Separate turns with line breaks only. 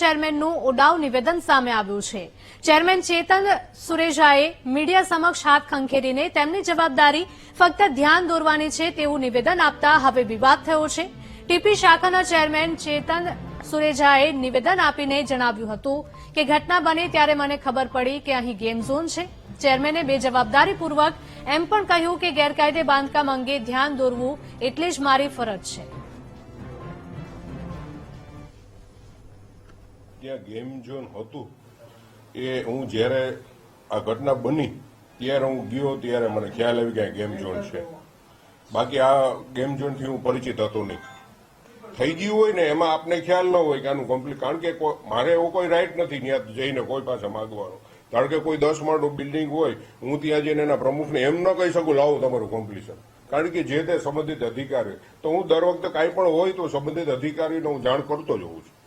ચેરમેનનું ઉડાવ નિવેદન સામે આવ્યું છે. ચેરમેન ચેતન સુરેજાએ મીડિયા સમક્ષ હાથ ખંખેરીને તેમની જવાબદારી ફક્ત ધ્યાન દોરવાની છે તેવું નિવેદન આપતા હવે વિવાદ થયો છે. ટીપી શાખાના ચેરમેન ચેતન સુરેજાએ નિવેદન આપીને જણાવ્યું હતું કે ઘટના બની ત્યારે મને ખબર પડી કે અહીં ગેમ ઝોન છે. ચેરમેને બેજવાબદારીપૂર્વક એમ પણ કહ્યું કે ગેરકાયદે બાંધકામ અંગે ધ્યાન દોરવું એટલે જ મારી ફરજ છે.
ત્યાં ગેમ ઝોન હતું. એ હું જ્યારે આ ઘટના બની, ત્યારે હું ગયો ત્યારે મને ખ્યાલ આવી કે ગેમ ઝોન છે. બાકી આ ગેમ ઝોનથી હું પરિચિત હતો નહીં. થઈ ગયું હોય ને એમાં આપને ખ્યાલ ન હોય કે આનું કમ્પ્લીટ કારણ કે મારે એવો કોઈ રાઈટ નથી ત્યાં જઈને કોઈ પાસે માગવાનો. કારણ કે કોઈ દસ માળનું બિલ્ડિંગ હોય, હું ત્યાં જઈને એના પ્રમુખને એમ ન કહી શકું, લાવો તમારું કોમ્પ્લિશન કારણ કે જે તે સંબંધિત અધિકારી, તો હું દર વખતે કાંઈ પણ હોય તો સંબંધિત અધિકારીને હું જાણ કરતો જ હોઉં છું.